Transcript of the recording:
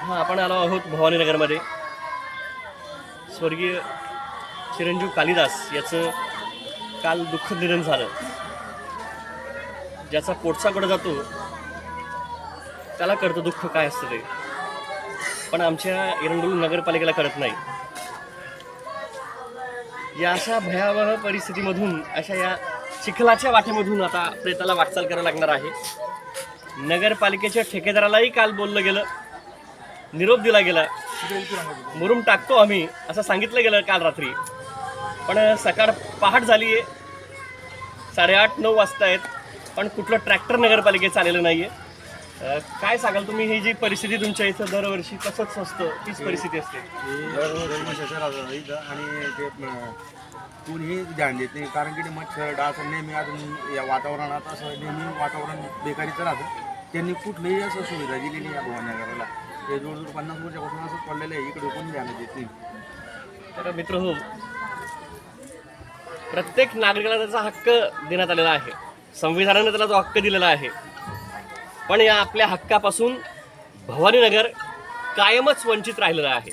हां आपण आलो आहोत भवानीनगरमध्ये. स्वर्गीय चिरंजीव कालिदास याचं काल दुःख निधन झालं. ज्याचा पोटचा कडं जातो त्याला कळतं दुःख काय असतं ते. पण आमच्या एरंडोल नगरपालिकेला कळत नाही. या अशा भयावह परिस्थितीमधून अशा या चिखलाच्या वाटेमधून आता प्रेताला वाटचाल करायला लागणार आहे. नगरपालिकेच्या ठेकेदारालाही काल बोललं गेलं. निरोप दिला गेला. मुरुम टाकतो आम्ही असं सांगितलं गेलं काल रात्री. पण सकाळ पहाट झाली आहे. साडेआठ नऊ वाजता आहेत. पण कुठलं ट्रॅक्टर नगरपालिकेचं आलेलं नाही आहे काय सांगाल तुम्ही? ही जी परिस्थिती तुमच्या इथं दरवर्षी तसंच असतं. तीच परिस्थिती असते. आणि ते कोणीही ध्यान देत नाही. कारण की ते मच्छर डास नेहमी अजून या वातावरणात असं नेहमी वातावरण बेकारीचं राहतं. त्यांनी कुठलीही असं सुविधा दिली नाही या भवानगराला ते जवळजवळ पन्नास वर्षापासून असं पडलेलं आहे इकडे कोणी ध्यान देत नाही. तर मित्र हो प्रत्येक नागरिकाला त्याचा हक्क देण्यात आलेला आहे. संविधानाने त्याला तो हक्क दिलेला आहे. पण या आपल्या हक्कापासून भवानीनगर कायमच वंचित राहिलेलं आहे.